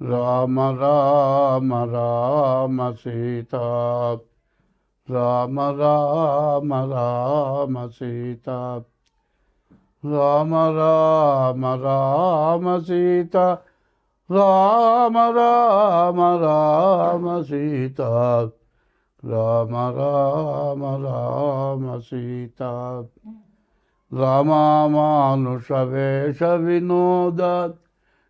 రామ రామ రామ సీత రామ రామ రామ సీత రామ రామ రామ సీత రామ రామ రామ సీత రామ రామ రామ సీత రామానుష వేష వినోద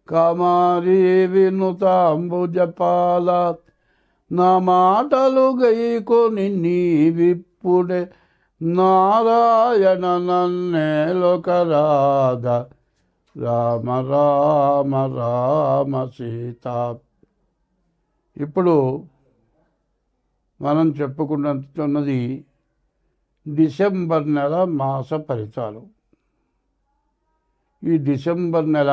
కమారి వినుతాంబుజపాల నా మాటలు గైకొని నీవిప్పుడే నారాయణ నన్నేలొకరాధ రామ రామ రామ సీత. ఇప్పుడు మనం చెప్పుకుంటున్నది డిసెంబర్ నెల మాస ఫలితాలు. ఈ డిసెంబర్ నెల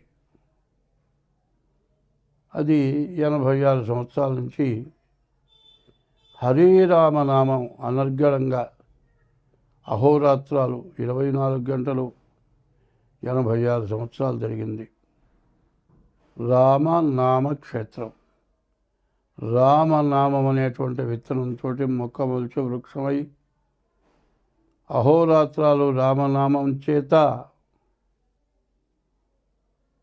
అది ఎనభై ఆరు సంవత్సరాల నుంచి హరిరామనామం అనర్గళంగా అహోరాత్రాలు ఇరవై నాలుగు గంటలు ఎనభై ఆరు సంవత్సరాలు జరిగింది. రామనామ క్షేత్రం రామనామం అనేటువంటి విత్తనంతో మొక్క మొలిచి వృక్షమై అహోరాత్రాలు రామనామం చేత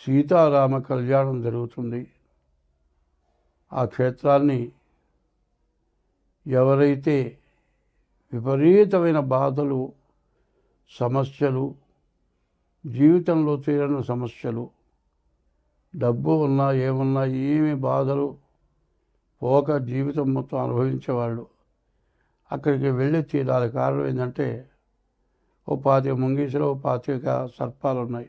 సీతారామ కళ్యాణం జరుగుతుంది. ఆ క్షేత్రాన్ని ఎవరైతే విపరీతమైన బాధలు సమస్యలు జీవితంలో తీరని సమస్యలు డబ్బు ఉన్నా ఏమున్నా ఏమి బాధలు పోక జీవితం మొత్తం అనుభవించేవాళ్ళు అక్కడికి వెళ్ళి తీరాలి. కారణం ఏంటంటే ఓ పాతిక ముంగీసులో ఓ పాతిక సర్పాలు ఉన్నాయి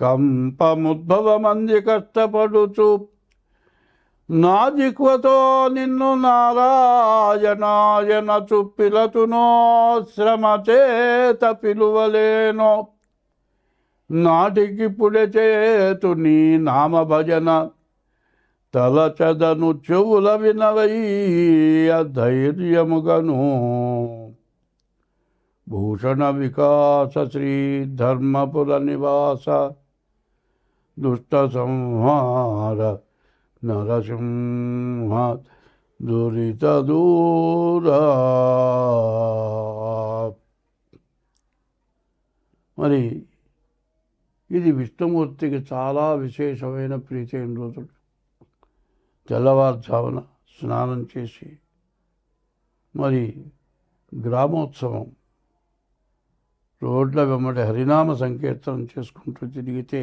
కంపముద్భవమంది కష్టపడుచు నా జిక్వతో నిన్ను నారాయణాయన చుప్పిలతునో శ్రమ చేత పిలువలేనో. నాటికిప్పుడే చేతు నీ నామ భజన తలచదను చెవుల వినవయ్య ధైర్యముగను. భూషణ వికాస శ్రీ ధర్మపుర నివాస. దుష్ట సంహార నరసింహ దురిత మరి ఇది విష్ణుమూర్తికి చాలా విశేషమైన ప్రీతైన రోజులు తెల్లవారుజామున స్నానం చేసి మరి గ్రామోత్సవం రోడ్ల వెంబడి హరినామ సంకీర్తనం చేసుకుంటూ తిరిగితే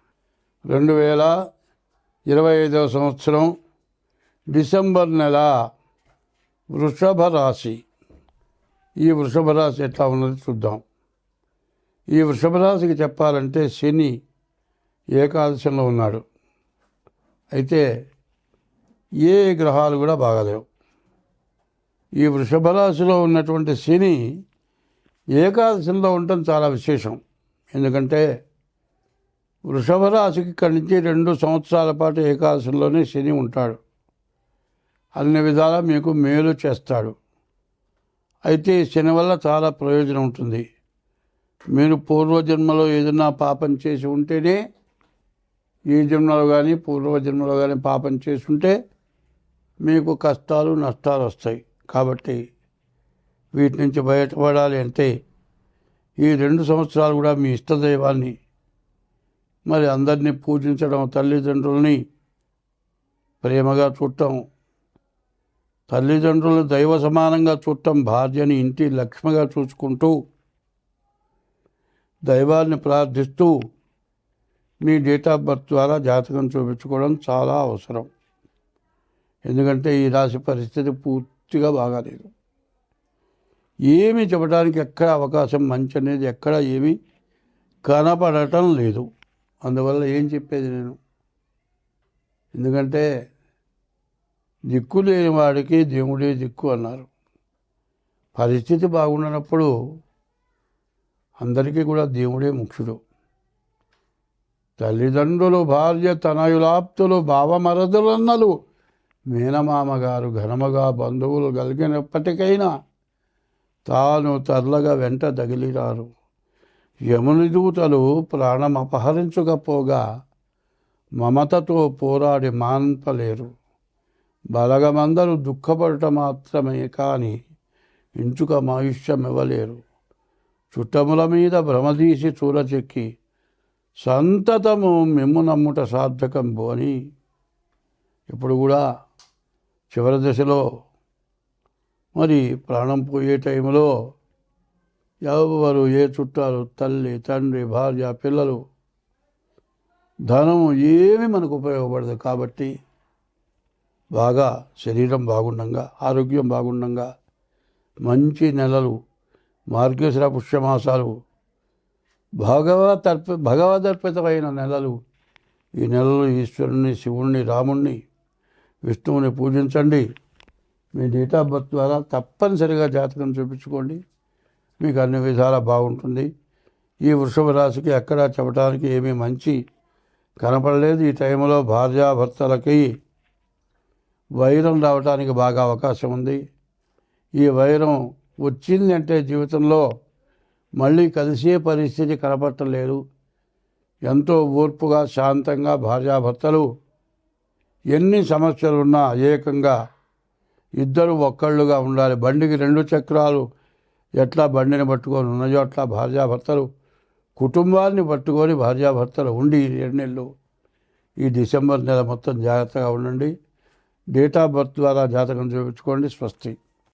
రెండు వేల ఇరవై ఐదవ సంవత్సరం డిసెంబర్ నెల వృషభ రాశి. ఈ వృషభ రాశి ఎట్లా ఉన్నది చూద్దాం. ఈ వృషభ రాశికి చెప్పాలంటే శని ఏకాదశంలో ఉన్నాడు. అయితే ఏ గ్రహాలు కూడా బాగాలేవు. ఈ వృషభ రాశిలో ఉన్నటువంటి శని ఏకాదశంలో ఉండటం చాలా విశేషం. ఎందుకంటే వృషభ రాశికి ఇక్కడి నుంచి రెండు సంవత్సరాల పాటు ఏకాదశంలోనే శని ఉంటాడు. అన్ని విధాలా మీకు మేలు చేస్తాడు. అయితే శని వల్ల చాలా ప్రయోజనం ఉంటుంది. మీరు పూర్వజన్మలో ఏదైనా పాపం చేసి ఉంటేనే ఈ జన్మలో కానీ పూర్వజన్మలో కానీ పాపం చేసి ఉంటే మీకు కష్టాలు నష్టాలు వస్తాయి. కాబట్టి వీటి నుంచి బయటపడాలి అంటే ఈ రెండు సంవత్సరాలు కూడా మీ ఇష్టదైవాన్ని మరి అందరినీ పూజించడం తల్లిదండ్రుల్ని ప్రేమగా చూడటం తల్లిదండ్రులను దైవ సమానంగా చూడటం భార్యని ఇంటి లక్ష్మిగా చూసుకుంటూ దైవాన్ని ప్రార్థిస్తూ మీ డేట్ ఆఫ్ బర్త్ ద్వారా జాతకం చూపించుకోవడం చాలా అవసరం. ఎందుకంటే ఈ రాశి పరిస్థితి పూర్తిగా బాగాలేదు. ఏమీ చెప్పడానికి ఎక్కడ అవకాశం మంచి అనేది ఎక్కడ ఏమీ కనపడటం లేదు. అందువల్ల ఏం చెప్పేది నేను? ఎందుకంటే దిక్కు లేని వాడికి దేవుడే దిక్కు అన్నారు. పరిస్థితి బాగుండనప్పుడు అందరికీ కూడా దేవుడే ముఖ్యుడు. తల్లిదండ్రులు భార్య తనయులాప్తులు భావమరదులన్నలు మేనమామగారు ఘనముగా బంధువులు కలిగినప్పటికైనా తాను తర్లగా వెంట తగిలిరారు. యముని దూతలు ప్రాణం అపహరించకపోగా మమతతో పోరాడి మాన్పలేరు. బలగమందరూ దుఃఖపడట మాత్రమే కాని ఇంచుక మాయుష్యం ఇవ్వలేరు చుట్టముల మీద భ్రమదీసి చూరచెక్కి సంతతము మిమ్ము నమ్ముట సార్థకం బోని. ఇప్పుడు కూడా చివరి దశలో మరి ప్రాణం పోయే టైంలో ఎవరు ఏ చుట్టాలు తల్లి తండ్రి భార్య పిల్లలు ధనం ఏమీ మనకు ఉపయోగపడదు కాబట్టి బాగా శరీరం బాగుండంగా ఆరోగ్యం బాగుండంగా మంచి నెలలు మార్గేశ్వర పుష్యమాసాలు భగవతర్ప భగవదర్పితమైన నెలలు. ఈ నెలలు ఈశ్వరుని శివుణ్ణి రాముణ్ణి విష్ణువుని పూజించండి. మీ డేట్ ఆఫ్ బర్త్ ద్వారా తప్పనిసరిగా జాతకం చూపించుకోండి. మీకు అన్ని విధాలా బాగుంటుంది. ఈ వృషభ రాశికి ఎక్కడా చెప్పడానికి ఏమీ మంచి కనపడలేదు. ఈ టైంలో భార్యాభర్తలకి వైరం రావడానికి బాగా అవకాశం ఉంది. ఈ వైరం వచ్చింది అంటే జీవితంలో మళ్ళీ కలిసే పరిస్థితి కనపట్టలేదు ఎంతో ఓర్పుగా శాంతంగా భార్యాభర్తలు ఎన్ని సమస్యలున్నా ఏకంగా ఇద్దరు ఒక్కళ్ళుగా ఉండాలి. బండికి రెండు చక్రాలు ఎట్లా బండిని పట్టుకొని ఉన్నాయో అట్లా భార్యాభర్తలు కుటుంబాన్ని పట్టుకొని భార్యాభర్తలు ఉండి ఏడు నెలలు. ఈ డిసెంబర్ నెల మొత్తం జాగ్రత్తగా ఉండండి. డేట్ ఆఫ్ బర్త్ ద్వారా జాతకం చూపించుకోండి. స్వస్తి.